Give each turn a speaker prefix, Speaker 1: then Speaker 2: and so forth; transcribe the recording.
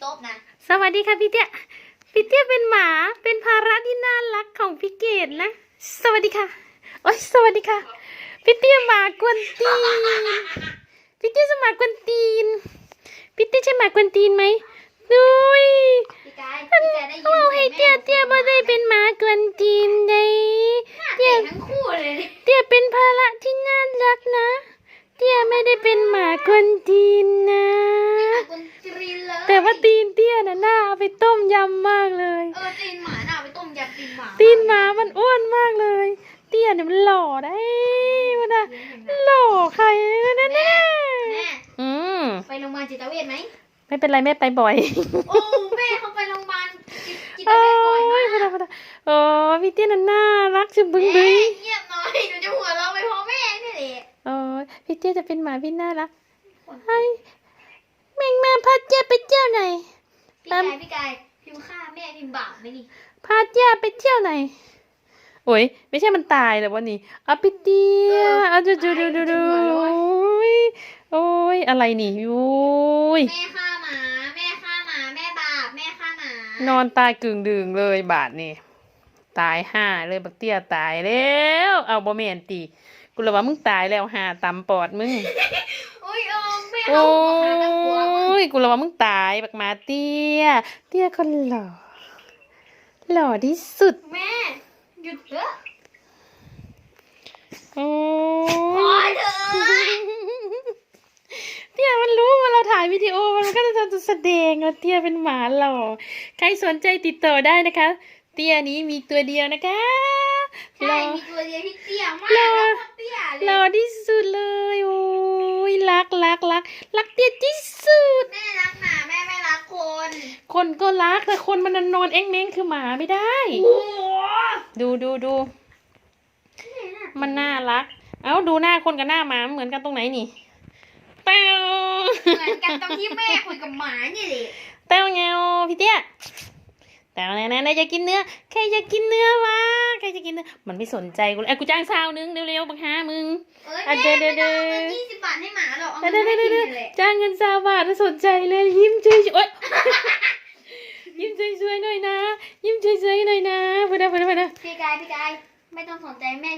Speaker 1: โต๊ะนะ
Speaker 2: สวัสดีค่ะพี่เตี้ยพี่เตี้ยเป็นหมาเป็นภาระที่น่ารักของพี่เกดนะ สวัสดีค่ะโอ้ยสวัสดีค่ะพี่เตี้ยหมากวนตีนพี่เตี้ยจะหมากวนตีนพี่เตี้ยใช่หมากวนตีนไหมดุย
Speaker 1: พี่กายพี่กายได้ยิน
Speaker 2: เอาให้เตี้ยเตี้ยบ่ได้เป็นหมากวนตีนเลย
Speaker 1: หน้าเตะทั้งคู่เลยเนี่ย
Speaker 2: เตี้ยเป็นภาระที่น่ารักนะ เตี้ยไม่ได้เป็นหมากวนตีนนะ
Speaker 1: คนตรีนเลย
Speaker 2: แต่ว่า ตีนเตี้ยน่ะน่าเอาไปต้มยำมากเลย
Speaker 1: เออตีนหมาน่ะเอาไปต้มยำตีนหมา
Speaker 2: ตีนหมามันอ้วนมากเลย เตี้ยเนี่ยมันหล่อได้มันอะหล่อใครมันนะแน่
Speaker 1: แม่
Speaker 2: อืม
Speaker 1: ไปโรงพยาบาลจิตเวชไหม
Speaker 2: ไม่เป็นไรแม่ไปบ่อย
Speaker 1: โอ้แม่เขาไปโรงพยาบาลจิต
Speaker 2: โอ้
Speaker 1: เวชบ่อยมาย
Speaker 2: พอดาพอดาโอ้พี่เตี้ยน่ะน่ารักจุบึ้ง
Speaker 1: แม่
Speaker 2: บึ้ง
Speaker 1: เงียบหน่อยหนูจะหัวเราะไปเพราะแม่นี่แหละ
Speaker 2: โอ้ยพี่เตี้ยจะเป็นหมาพี่น่ารักให้
Speaker 1: ไหมนี่
Speaker 2: พาเตี้ยไปเที่ยวหน่อยโอ้ยไม่ใช่มันตายแต่วันนี้เอาพี่เตี้ยเอาดูดูดูดูดูโอ้ยโอ้ยอะไรนี่โอ้ย
Speaker 1: แม่ฆ่าหมา แม่ฆ่าหมา แม่บาปแม่ฆ่าหมาน
Speaker 2: อนตายกึ่งดึงเลยบาทนี่ตายห่าเลยบักเตี้ยตายแล้วเอาบ่แม่นตีกูเลยว่ามึงตายแล้วหาตำปอดมึง
Speaker 1: โอ้ยเออแม่
Speaker 2: โอ้
Speaker 1: เอาหมาน่ากลัวมาก
Speaker 2: ยกูเลยว่ามึงตายบักหมาเตี้ย เตี้ยคนหล่อ หล่อที่สุด
Speaker 1: แม่หยุดเถอะ
Speaker 2: โอ้
Speaker 1: พอยเถอะ
Speaker 2: เตี้ยมันรู้ว่าเราถ่ายวิดีโอมันก็จะแสดงว่าเตี้ยเป็นหมาหล่อใครสนใจติดต่อได้นะคะ เตี้ยนี้มีตัวเดียวนะคะห
Speaker 1: ใช่
Speaker 2: ล่อ
Speaker 1: มีตัวเดียวที่เตี้ยมาก
Speaker 2: หล่อ
Speaker 1: แล้วก็เตี้ยเล
Speaker 2: หล่อยที่สุดเลยโอ้ยรักรักรักรักเตี้ยที่สุด
Speaker 1: แม่รักหมาแม่ไม่รักคน
Speaker 2: คนก็รักแต่คนมันนอนเอ็งเม้งคือหมาไม่ได้
Speaker 1: โอ้โห
Speaker 2: ดูดูดู มันน่ารัก เอ้าดูหน้าคนกับหน้าหมาเหมือนกันตรงไหนนี่เต้า
Speaker 1: เหมือนกันตรงที่แม่คุยกับหมาเนี่ยแหละ
Speaker 2: เต้าเงาพี่เตี้ยเต้าไหนไหนไหนจะกินเนื้อใครจะกินเนื้อวะใครจะกินเนื้อมันไม่สนใจกูเลยเอ้ยกูจ้างซาวนึงเร็วๆบังฮามึง
Speaker 1: เอ้ย
Speaker 2: อะ
Speaker 1: แม่
Speaker 2: เดี๋
Speaker 1: ไม่
Speaker 2: ยว
Speaker 1: ต้องเอา
Speaker 2: เดี๋
Speaker 1: เงิ
Speaker 2: ยว
Speaker 1: นยี่สิบบาทให้หมาหรอกเอา
Speaker 2: เดี๋
Speaker 1: เงิ
Speaker 2: ยวนเดี๋ยว
Speaker 1: ให้
Speaker 2: เดี๋ยว
Speaker 1: กิ
Speaker 2: เดี๋ยวน
Speaker 1: แหละ
Speaker 2: จ้างเงินซาบาทสนใจเลยยิ้มช่วยๆโอ๊ย ยิ้มช่วยๆหน่อยนะ ยิ้มช่วยๆหน่อยนะพอดาพอดาพอดา
Speaker 1: พี่กายพี่กาย ไม่ต้องสนใจแม่